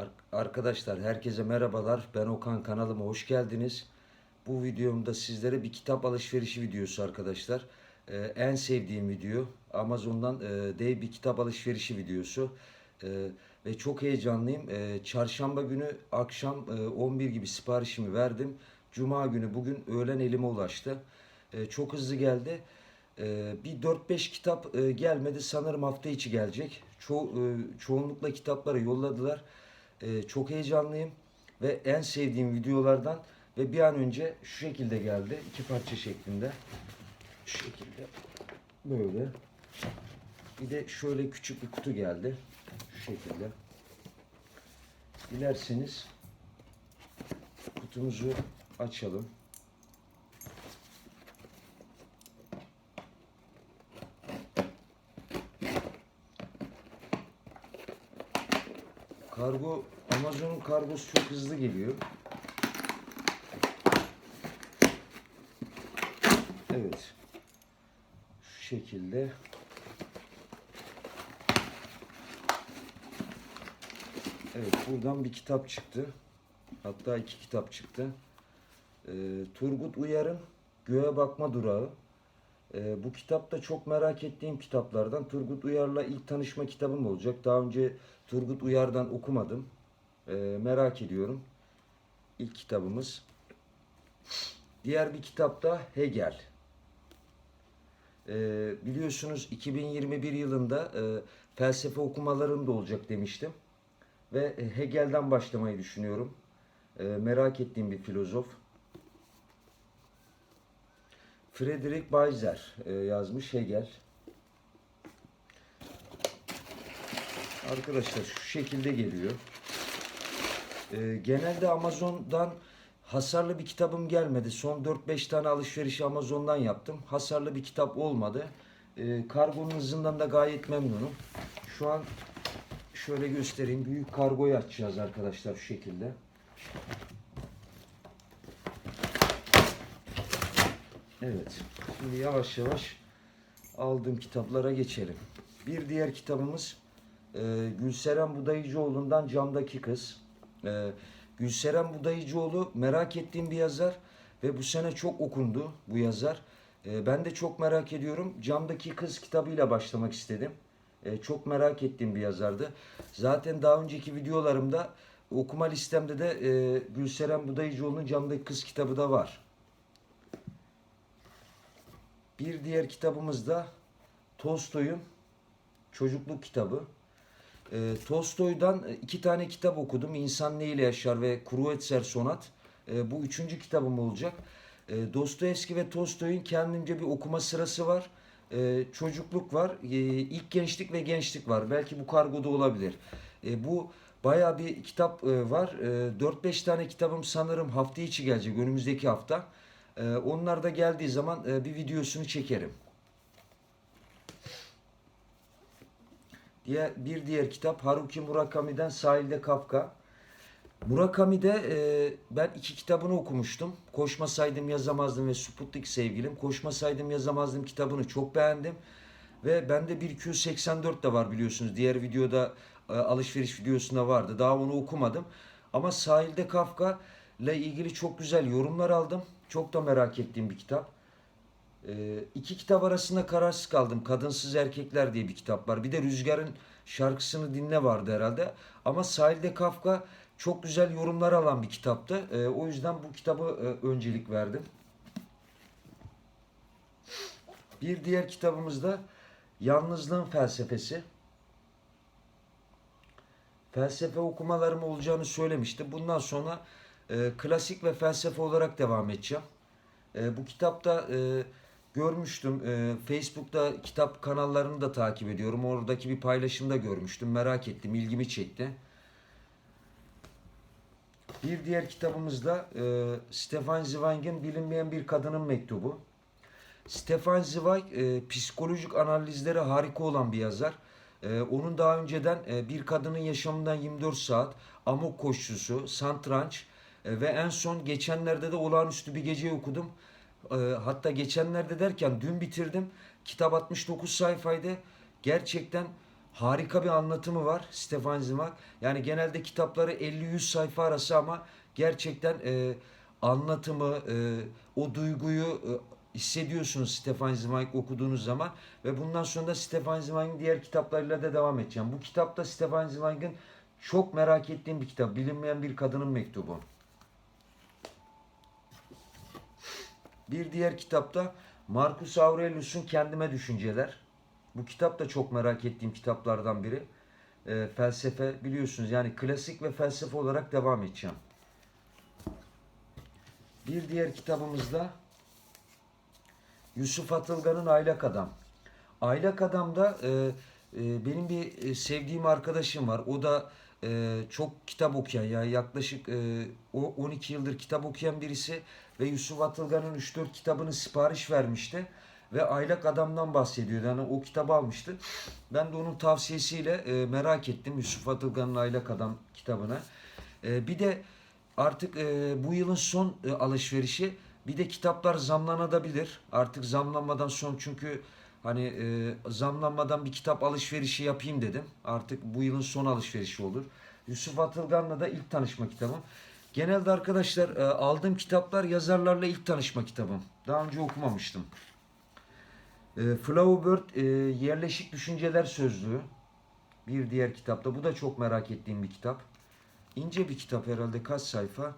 Ar- Arkadaşlar herkese merhabalar. Ben Okan kanalıma hoş geldiniz. Bu videomda sizlere bir kitap alışverişi videosu arkadaşlar. Ee, en sevdiğim video Amazon'dan e, dev bir kitap alışverişi videosu. Ee, ve çok heyecanlıyım. Ee, çarşamba günü akşam e, 11 gibi siparişimi verdim. Cuma günü bugün öğlen elime ulaştı. Ee, çok hızlı geldi. Ee, bir 4-5 kitap e, gelmedi. Sanırım hafta içi gelecek. Ço- e, çoğunlukla kitapları yolladılar. Ee, çok heyecanlıyım ve en sevdiğim videolardan ve bir an önce şu şekilde geldi. iki parça şeklinde. Şu şekilde. Böyle. Bir de şöyle küçük bir kutu geldi. Şu şekilde. Dilerseniz kutumuzu açalım. Kargo, Amazon'un kargosu çok hızlı geliyor. Evet. Şu şekilde. Evet, buradan bir kitap çıktı. Hatta iki kitap çıktı. Ee, Turgut Uyar'ın Göğe Bakma Durağı. Ee, bu kitap da çok merak ettiğim kitaplardan. Turgut Uyar'la ilk tanışma kitabım olacak. Daha önce Turgut Uyar'dan okumadım. Ee, merak ediyorum. İlk kitabımız. Diğer bir kitap da Hegel. Ee, biliyorsunuz 2021 yılında e, felsefe okumalarım da olacak demiştim. Ve Hegel'den başlamayı düşünüyorum. Ee, merak ettiğim bir filozof. Friedrich Bayzer e, yazmış Hegel. Arkadaşlar şu şekilde geliyor. E, genelde Amazon'dan hasarlı bir kitabım gelmedi. Son 4-5 tane alışverişi Amazon'dan yaptım. Hasarlı bir kitap olmadı. E, kargonun hızından da gayet memnunum. Şu an şöyle göstereyim. Büyük kargoyu açacağız arkadaşlar şu şekilde. Evet. Şimdi yavaş yavaş aldığım kitaplara geçelim. Bir diğer kitabımız e, Gülseren Budayıcıoğlu'ndan Camdaki Kız. E, Gülseren Budayıcıoğlu merak ettiğim bir yazar ve bu sene çok okundu bu yazar. E, ben de çok merak ediyorum. Camdaki Kız kitabıyla başlamak istedim. E, çok merak ettiğim bir yazardı. Zaten daha önceki videolarımda okuma listemde de e, Gülseren Budayıcıoğlu'nun Camdaki Kız kitabı da var. Bir diğer kitabımız da Tolstoy'un çocukluk kitabı. E, Tolstoy'dan iki tane kitap okudum. İnsan Ne ile Yaşar ve Kruetzer Sonat. E, bu üçüncü kitabım olacak. E, Dostoyevski ve Tolstoy'un kendimce bir okuma sırası var. E, çocukluk var. E, ilk gençlik ve gençlik var. Belki bu kargoda olabilir. E, bu bayağı bir kitap e, var. E, 4-5 tane kitabım sanırım hafta içi gelecek. Önümüzdeki hafta. E, onlar da geldiği zaman e, bir videosunu çekerim. Diğer, bir diğer kitap Haruki Murakami'den Sahilde Kafka. Murakami'de e, ben iki kitabını okumuştum. Koşmasaydım yazamazdım ve Sputnik sevgilim. Koşmasaydım yazamazdım kitabını çok beğendim. Ve bende 1 de var biliyorsunuz. Diğer videoda e, alışveriş videosunda vardı. Daha onu okumadım. Ama Sahilde Kafka ile ilgili çok güzel yorumlar aldım. Çok da merak ettiğim bir kitap. Ee, iki kitap arasında kararsız kaldım. Kadınsız Erkekler diye bir kitap var. Bir de Rüzgar'ın şarkısını dinle vardı herhalde. Ama Sahilde Kafka çok güzel yorumlar alan bir kitaptı. Ee, o yüzden bu kitabı e, öncelik verdim. Bir diğer kitabımız da Yalnızlığın Felsefesi. Felsefe okumalarım olacağını söylemiştim. Bundan sonra e, klasik ve felsefe olarak devam edeceğim. E, bu kitapta e, görmüştüm. E, Facebook'ta kitap kanallarını da takip ediyorum. Oradaki bir paylaşımda görmüştüm. Merak ettim, ilgimi çekti. Bir diğer kitabımız da e, Stefan Zweig'in Bilinmeyen Bir Kadının Mektubu. Stefan Zweig e, psikolojik analizleri harika olan bir yazar. E, onun daha önceden e, Bir Kadının Yaşamından 24 Saat, Amok Koşusu, Santranç e, ve en son geçenlerde de Olağanüstü Bir Geceyi okudum. E, hatta geçenlerde derken dün bitirdim. Kitap 69 sayfaydı. Gerçekten harika bir anlatımı var Stefan Zweig. Yani genelde kitapları 50-100 sayfa arası ama gerçekten e, anlatımı, o duyguyu hissediyorsunuz Stefan Zweig okuduğunuz zaman ve bundan sonra da Stefan Zweig'in diğer kitaplarıyla da devam edeceğim. Bu kitapta Stefan Zweig'in çok merak ettiğim bir kitap. Bilinmeyen bir kadının mektubu. Bir diğer kitapta Marcus Aurelius'un Kendime Düşünceler. Bu kitap da çok merak ettiğim kitaplardan biri. E, felsefe biliyorsunuz yani klasik ve felsefe olarak devam edeceğim. Bir diğer kitabımızda Yusuf Atılgan'ın Aylak Adam. Aylak Adam'da e, e, benim bir e, sevdiğim arkadaşım var. O da e, çok kitap okuyan yani yaklaşık e, o 12 yıldır kitap okuyan birisi ve Yusuf Atılgan'ın 3-4 kitabını sipariş vermişti ve Aylak Adam'dan bahsediyordu. Yani o kitabı almıştı. Ben de onun tavsiyesiyle e, merak ettim Yusuf Atılgan'ın Aylak Adam kitabını. E, bir de artık e, bu yılın son e, alışverişi bir de kitaplar zamlanabilir. Artık zamlanmadan son çünkü hani e, zamlanmadan bir kitap alışverişi yapayım dedim. Artık bu yılın son alışverişi olur. Yusuf Atılgan'la da ilk tanışma kitabım. Genelde arkadaşlar e, aldığım kitaplar yazarlarla ilk tanışma kitabım. Daha önce okumamıştım. E, Flowerbird e, Yerleşik Düşünceler Sözlüğü. Bir diğer kitapta. Bu da çok merak ettiğim bir kitap. İnce bir kitap herhalde kaç sayfa?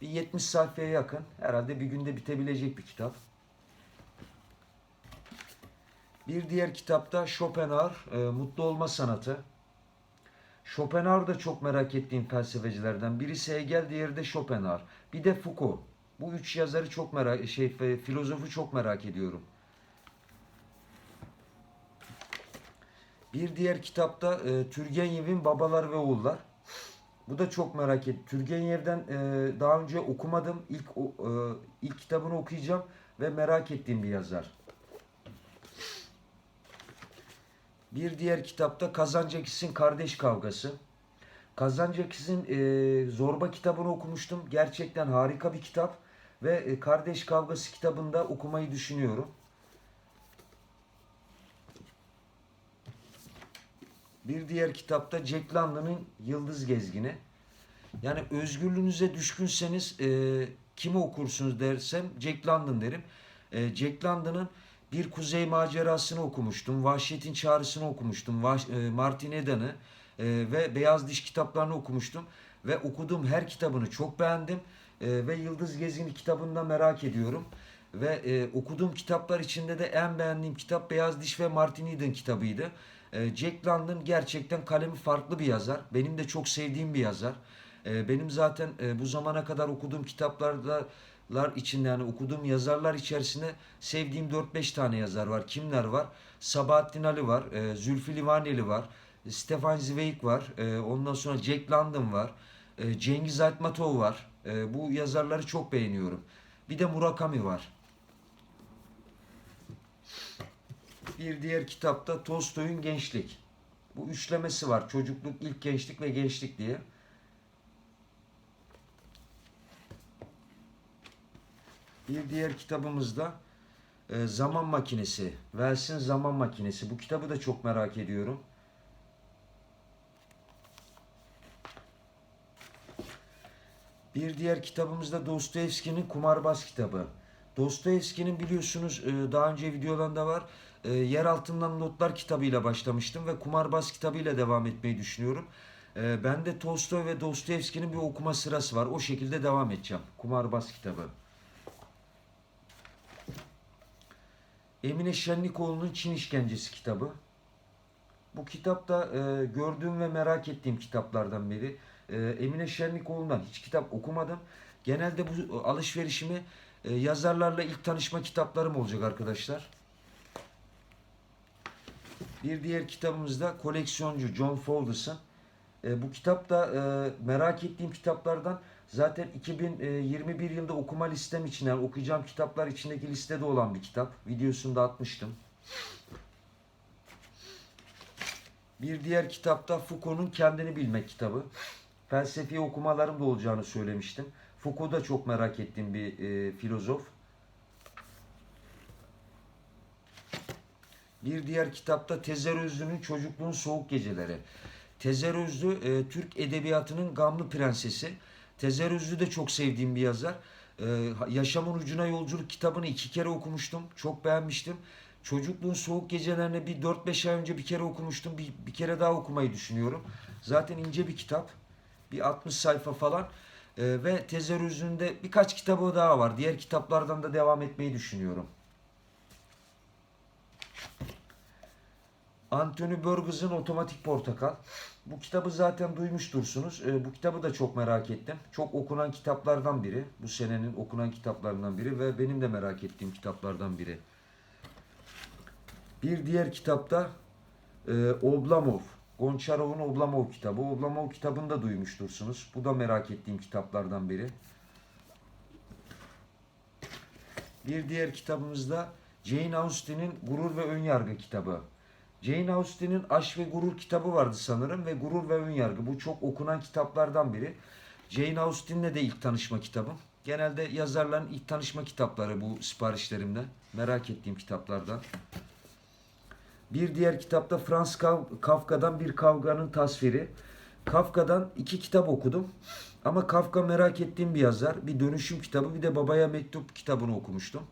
Bir 70 sayfaya yakın. Herhalde bir günde bitebilecek bir kitap. Bir diğer kitapta Schopenhauer, e, Mutlu Olma Sanatı. Schopenhauer da çok merak ettiğim felsefecilerden. Birisi Hegel, diğeri de Schopenhauer. Bir de Foucault. Bu üç yazarı çok merak, şey filozofu çok merak ediyorum. Bir diğer kitapta e, Turgenev'in Babalar ve Oğullar. Bu da çok merak ettim. Turgenev'den e, daha önce okumadım. İlk o, e, ilk kitabını okuyacağım ve merak ettiğim bir yazar. Bir diğer kitapta Kazancakis'in Kardeş Kavgası. Kazancakis'in e, Zorba kitabını okumuştum. Gerçekten harika bir kitap ve e, Kardeş Kavgası kitabında okumayı düşünüyorum. Bir diğer kitapta Jack London'ın Yıldız Gezgini. Yani özgürlüğünüze düşkünseniz e, kimi okursunuz dersem Jack London derim. E, Jack London'ın Bir Kuzey Macerasını okumuştum. Vahşetin Çağrısını okumuştum. Vah, e, Martin Eden'ı e, ve Beyaz Diş kitaplarını okumuştum. Ve okuduğum her kitabını çok beğendim. E, ve Yıldız Gezgini kitabını merak ediyorum. Ve e, okuduğum kitaplar içinde de en beğendiğim kitap Beyaz Diş ve Martin Eden kitabıydı. E, Jack London gerçekten kalemi farklı bir yazar. Benim de çok sevdiğim bir yazar. E, benim zaten e, bu zamana kadar okuduğum kitaplarda lar içinde yani okuduğum yazarlar içerisinde sevdiğim 4-5 tane yazar var. Kimler var? Sabahattin Ali var, e, Zülfü Livaneli var, Stefan Zweig var, e, ondan sonra Jack London var, e, Cengiz Aytmatov var. E, bu yazarları çok beğeniyorum. Bir de Murakami var. Bir diğer kitapta Tolstoy'un Gençlik. Bu üçlemesi var. Çocukluk, ilk gençlik ve gençlik diye. Bir diğer kitabımızda e, Zaman Makinesi. Wells'in Zaman Makinesi. Bu kitabı da çok merak ediyorum. Bir diğer kitabımızda Dostoyevski'nin Kumarbaz kitabı. Dostoyevski'nin biliyorsunuz e, daha önce videolarında var. E, Yer Altından Notlar kitabıyla başlamıştım ve Kumarbaz kitabıyla devam etmeyi düşünüyorum. E, ben de Tolstoy ve Dostoyevski'nin bir okuma sırası var. O şekilde devam edeceğim. Kumarbaz kitabı. Emine Şenlikoğlu'nun Çin İşkencesi kitabı. Bu kitap da e, gördüğüm ve merak ettiğim kitaplardan biri. E, Emine Şenlikoğlu'ndan hiç kitap okumadım. Genelde bu alışverişimi e, yazarlarla ilk tanışma kitaplarım olacak arkadaşlar. Bir diğer kitabımız da koleksiyoncu John Folders'ın. E, bu kitap da e, merak ettiğim kitaplardan zaten 2021 yılında okuma listem için yani okuyacağım kitaplar içindeki listede olan bir kitap. Videosunu da atmıştım. Bir diğer kitapta Foucault'un Kendini Bilmek kitabı. Felsefi okumalarım da olacağını söylemiştim. Foucault da çok merak ettiğim bir e, filozof. Bir diğer kitapta Tezer Özlü'nün Çocukluğun Soğuk Geceleri. Tezer Özlü e, Türk Edebiyatı'nın gamlı prensesi. Tezer Özlü de çok sevdiğim bir yazar. E, Yaşamın Ucuna Yolculuk kitabını iki kere okumuştum. Çok beğenmiştim. Çocukluğun Soğuk Gecelerini bir 4-5 ay önce bir kere okumuştum. Bir, bir kere daha okumayı düşünüyorum. Zaten ince bir kitap. Bir 60 sayfa falan. E, ve Tezer Özlü'nün de birkaç kitabı daha var. Diğer kitaplardan da devam etmeyi düşünüyorum. Anthony Burgess'ın Otomatik Portakal. Bu kitabı zaten duymuştursunuz. Ee, bu kitabı da çok merak ettim. Çok okunan kitaplardan biri. Bu senenin okunan kitaplarından biri ve benim de merak ettiğim kitaplardan biri. Bir diğer kitapta e, Oblamov. Gonçarov'un Oblamov kitabı. Oblamov kitabını da duymuştursunuz. Bu da merak ettiğim kitaplardan biri. Bir diğer kitabımızda Jane Austen'in Gurur ve Önyargı kitabı. Jane Austen'in Aşk ve Gurur kitabı vardı sanırım ve Gurur ve Önyargı. Bu çok okunan kitaplardan biri. Jane Austen'le de ilk tanışma kitabım. Genelde yazarların ilk tanışma kitapları bu siparişlerimde. Merak ettiğim kitaplardan. Bir diğer kitapta Franz Kav- Kafka'dan Bir Kavganın Tasviri. Kafka'dan iki kitap okudum. Ama Kafka merak ettiğim bir yazar. Bir dönüşüm kitabı bir de Babaya Mektup kitabını okumuştum.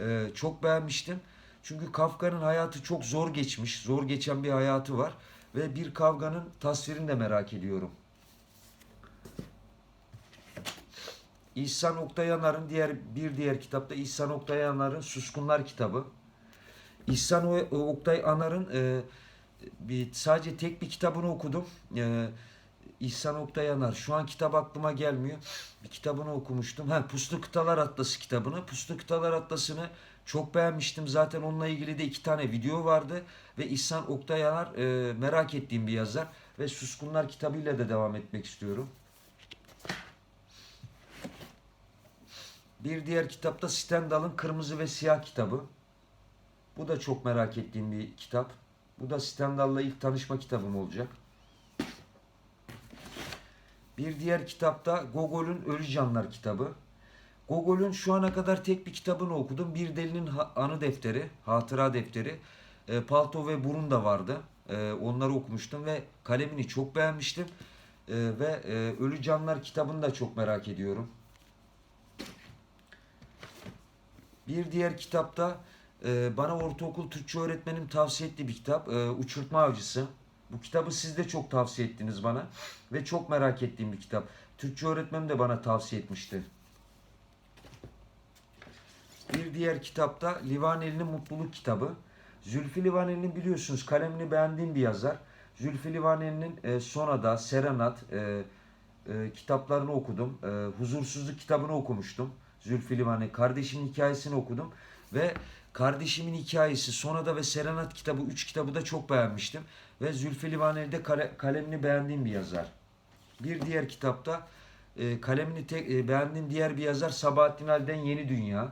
Ee, çok beğenmiştim. Çünkü Kafka'nın hayatı çok zor geçmiş. Zor geçen bir hayatı var. Ve bir kavganın tasvirini de merak ediyorum. İhsan Oktayanar'ın diğer bir diğer kitapta İhsan Oktayanar'ın Suskunlar kitabı. İhsan Oktay Anar'ın e, bir sadece tek bir kitabını okudum. E, İhsan Oktay Anar. Şu an kitap aklıma gelmiyor. Bir kitabını okumuştum. Ha, Puslu Kıtalar Atlası kitabını. Puslu Kıtalar Atlası'nı çok beğenmiştim. Zaten onunla ilgili de iki tane video vardı. Ve İhsan Oktay Anar e, merak ettiğim bir yazar. Ve Suskunlar kitabıyla da devam etmek istiyorum. Bir diğer kitapta Stendhal'ın Kırmızı ve Siyah kitabı. Bu da çok merak ettiğim bir kitap. Bu da Stendhal'la ilk tanışma kitabım olacak. Bir diğer kitapta Gogol'ün Ölü Canlar kitabı. Gogol'ün şu ana kadar tek bir kitabını okudum. Bir Delinin Anı Defteri, Hatıra Defteri. E, Palto ve Burun da vardı. E, onları okumuştum ve kalemini çok beğenmiştim. E, ve e, Ölü Canlar kitabını da çok merak ediyorum. Bir diğer kitapta e, bana ortaokul Türkçe öğretmenim tavsiye ettiği bir kitap. E, Uçurtma Avcısı. Bu kitabı siz de çok tavsiye ettiniz bana. Ve çok merak ettiğim bir kitap. Türkçe öğretmenim de bana tavsiye etmişti. Bir diğer kitapta Livaneli'nin Mutluluk kitabı. Zülfü Livaneli'nin biliyorsunuz kalemini beğendiğim bir yazar. Zülfü Livaneli'nin e, Sonada, Serenat e, e, kitaplarını okudum. E, Huzursuzluk kitabını okumuştum. Zülfü Livaneli. Kardeşimin hikayesini okudum. Ve Kardeşimin Hikayesi, Sonada ve Serenat kitabı, üç kitabı da çok beğenmiştim. Ve Zülfü Livaneli'de kale, kalemini beğendiğim bir yazar. Bir diğer kitapta e, kalemini tek, e, beğendiğim diğer bir yazar Sabahattin Ali'den Yeni Dünya.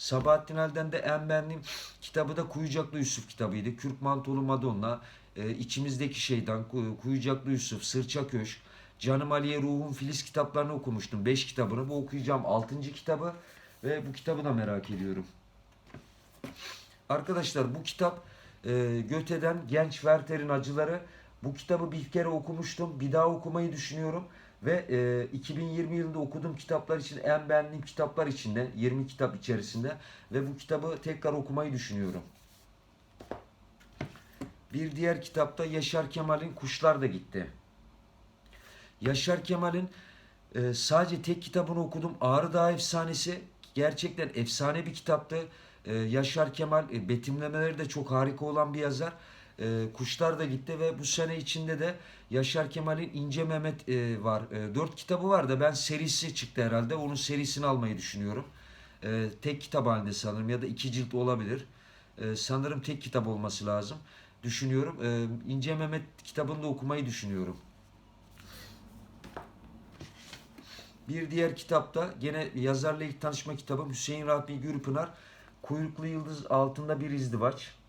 Sabahattin Ali'den de en beğendiğim kitabı da Kuyucaklı Yusuf kitabıydı. Kürk Mantolu Madonna, e, İçimizdeki Şeytan, Ku- Kuyucaklı Yusuf, Sırça Köşk, Canım Ali'ye Ruhun Filiz kitaplarını okumuştum. 5 kitabını. Bu okuyacağım 6. kitabı ve bu kitabı da merak ediyorum. Arkadaşlar bu kitap e, Göte'den Genç Werther'in Acıları. Bu kitabı bir kere okumuştum. Bir daha okumayı düşünüyorum. Ve e, 2020 yılında okuduğum kitaplar için en beğendiğim kitaplar içinde. 20 kitap içerisinde. Ve bu kitabı tekrar okumayı düşünüyorum. Bir diğer kitapta Yaşar Kemal'in Kuşlar da Gitti. Yaşar Kemal'in e, sadece tek kitabını okudum. Ağrı Dağı Efsanesi gerçekten efsane bir kitaptı. E, Yaşar Kemal e, betimlemeleri de çok harika olan bir yazar. E, Kuşlar da gitti ve bu sene içinde de Yaşar Kemal'in İnce Mehmet e, var. E, dört kitabı var da ben serisi çıktı herhalde. Onun serisini almayı düşünüyorum. E, tek kitap halinde sanırım ya da iki cilt olabilir. E, sanırım tek kitap olması lazım. Düşünüyorum. E, İnce Mehmet kitabını da okumayı düşünüyorum. Bir diğer kitapta gene yazarla ilk tanışma kitabım Hüseyin Rahmi Gürpınar. Kuyruklu Yıldız Altında Bir İzdivaç.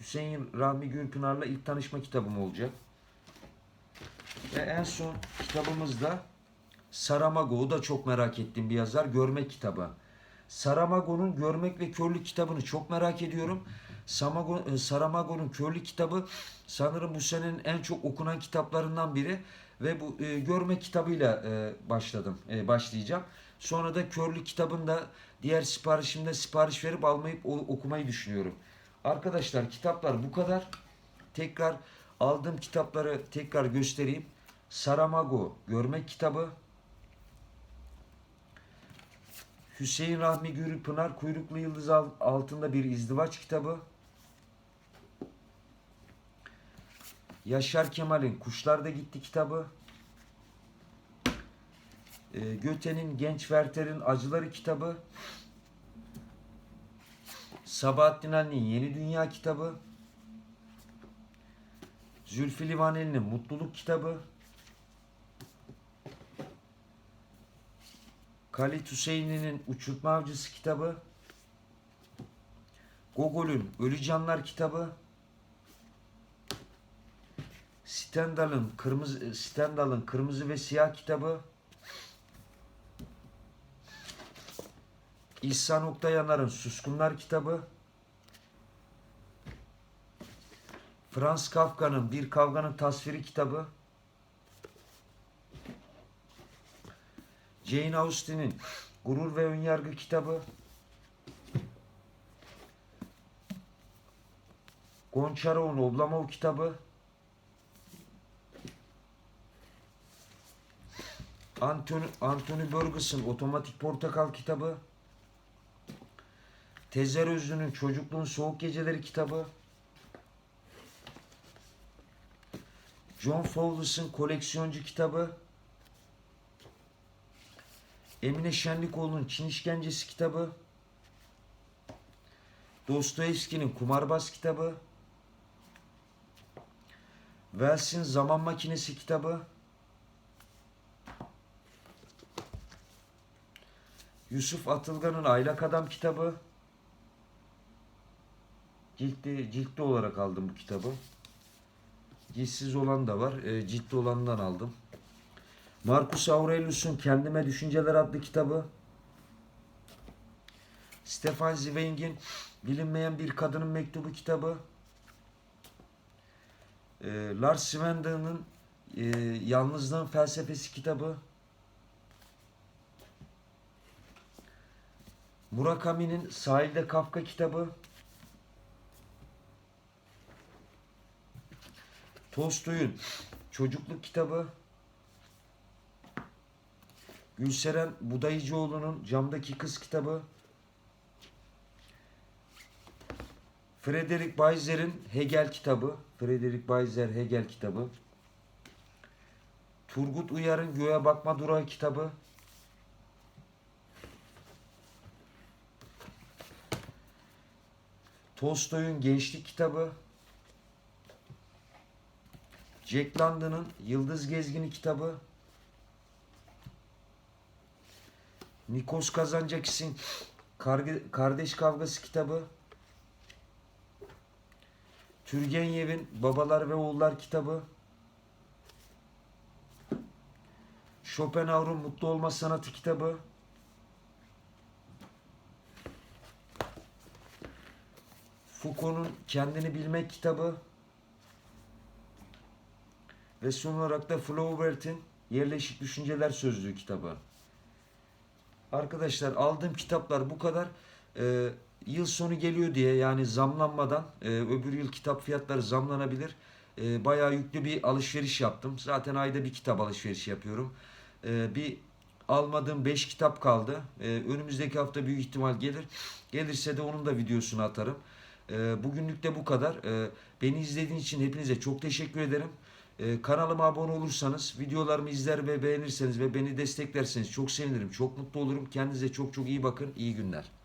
Hüseyin Rahmi Gürpınar'la ilk tanışma kitabım olacak. Ve en son kitabımız da Saramago. O da çok merak ettiğim bir yazar. Görmek kitabı. Saramago'nun Görmek ve Körlük kitabını çok merak ediyorum. E, Saramago'nun Körlü kitabı sanırım bu senenin en çok okunan kitaplarından biri ve bu e, görme kitabıyla e, başladım, e, başlayacağım. Sonra da Körlü kitabında diğer siparişimde sipariş verip almayıp o- okumayı düşünüyorum. Arkadaşlar kitaplar bu kadar. Tekrar aldığım kitapları tekrar göstereyim. Saramago Görme kitabı. Hüseyin Rahmi Gürpınar Kuyruklu Yıldız Al- Altında Bir İzdivaç kitabı. Yaşar Kemal'in Kuşlar da Gitti kitabı. E, Göte'nin Genç Werther'in Acıları kitabı. Sabahattin Ali'nin Yeni Dünya kitabı. Zülfü Livaneli'nin Mutluluk kitabı. Halit Hüseyinli'nin Uçurtma Avcısı kitabı. Gogol'ün Ölü Canlar kitabı. Stendhal'ın Kırmızı Stendhal'ın Kırmızı ve Siyah kitabı. İhsan Oktayanar'ın Suskunlar kitabı. Franz Kafka'nın Bir Kavganın Tasviri kitabı. Jane Austen'in Gurur ve Önyargı kitabı. Gonçarov'un Oblamov kitabı. Anthony, Anthony Burgess'ın Otomatik Portakal kitabı. Tezer Özlü'nün Çocukluğun Soğuk Geceleri kitabı. John Fowles'ın Koleksiyoncu kitabı. Emine Şenlikoğlu'nun Çin İşkencesi kitabı. Dostoyevski'nin Kumarbaz kitabı. Wells'in Zaman Makinesi kitabı. Yusuf Atılgan'ın Aylak Adam kitabı. Ciltli, ciltli olarak aldım bu kitabı. Ciltsiz olan da var. E, ciltli olandan aldım. Marcus Aurelius'un Kendime Düşünceler adlı kitabı. Stefan Zweig'in Bilinmeyen Bir Kadının Mektubu kitabı. E, Lars Swendon'ın e, Yalnızlığın Felsefesi kitabı. Murakami'nin Sahilde Kafka kitabı. Tolstoy'un Çocukluk kitabı. Gülseren Budayıcıoğlu'nun Camdaki Kız kitabı. Frederick Bayzer'in Hegel kitabı. Frederick Bayzer Hegel kitabı. Turgut Uyar'ın Göğe Bakma Durağı kitabı. Tolstoy'un Gençlik kitabı. Jack London'ın Yıldız Gezgini kitabı. Nikos Kazantzakis'in Karge- Kardeş Kavgası kitabı. Turgenev'in Babalar ve Oğullar kitabı. Schopenhauer'un Mutlu Olma Sanatı kitabı. Foucault'un Kendini Bilmek kitabı. Ve son olarak da Flaubert'in Yerleşik Düşünceler Sözlüğü kitabı. Arkadaşlar aldığım kitaplar bu kadar. Ee, yıl sonu geliyor diye yani zamlanmadan e, öbür yıl kitap fiyatları zamlanabilir. E, bayağı yüklü bir alışveriş yaptım. Zaten ayda bir kitap alışverişi yapıyorum. E, bir almadığım 5 kitap kaldı. E, önümüzdeki hafta büyük ihtimal gelir. Gelirse de onun da videosunu atarım. E, bugünlük de bu kadar. E, beni izlediğiniz için hepinize çok teşekkür ederim. E, kanalıma abone olursanız, videolarımı izler ve beğenirseniz ve beni desteklerseniz çok sevinirim. Çok mutlu olurum. Kendinize çok çok iyi bakın. İyi günler.